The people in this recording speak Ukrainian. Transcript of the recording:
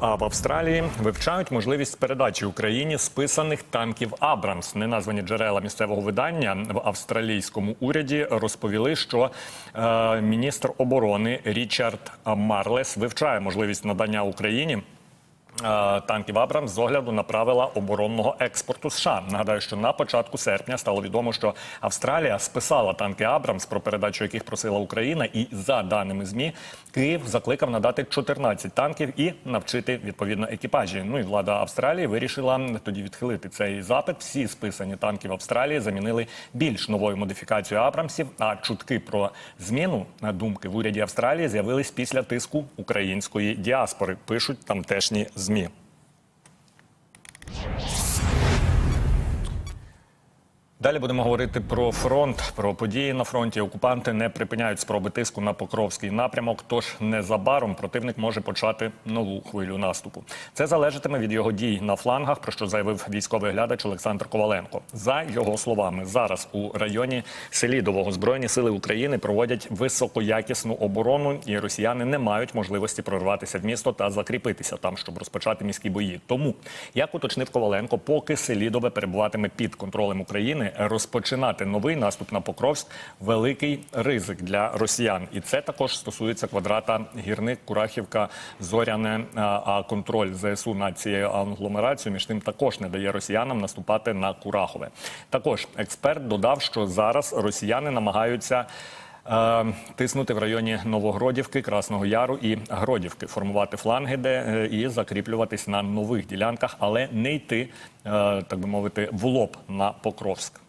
А в Австралії вивчають можливість передачі Україні списаних танків Абрамс. Неназвані джерела місцевого видання в австралійському уряді розповіли, що е, міністр оборони Річард Марлес вивчає можливість надання Україні. Е, Танків Абрамс з огляду на правила оборонного експорту США. Нагадаю, що на початку серпня стало відомо, що Австралія списала танки Абрамс, про передачу яких просила Україна, і за даними змі Київ закликав надати 14 танків і навчити відповідно екіпажі. Ну і влада Австралії вирішила тоді відхилити цей запит. Всі списані танки в Австралії замінили більш новою модифікацією Абрамсів. А чутки про зміну на думки в уряді Австралії з'явились після тиску української діаспори. Пишуть тамтешні змі. Далі будемо говорити про фронт, про події на фронті. Окупанти не припиняють спроби тиску на Покровський напрямок. Тож незабаром противник може почати нову хвилю наступу. Це залежатиме від його дій на флангах, про що заявив військовий глядач Олександр Коваленко. За його словами, зараз у районі Селідового збройні сили України проводять високоякісну оборону, і росіяни не мають можливості прорватися в місто та закріпитися там, щоб розпочати міські бої. Тому, як уточнив Коваленко, поки Селідове перебуватиме під контролем України, розпочинати новий наступ на Покровськ великий ризик для росіян, і це також стосується квадрата гірник Курахівка Зоряне. А контроль ЗСУ над цією агломерацією між тим також не дає росіянам наступати на Курахове. Також експерт додав, що зараз росіяни намагаються. Е, Тиснути в районі Новогродівки, Красного Яру і Гродівки, формувати фланги, де е, і закріплюватись на нових ділянках, але не йти, е, так би мовити, в лоб на Покровськ.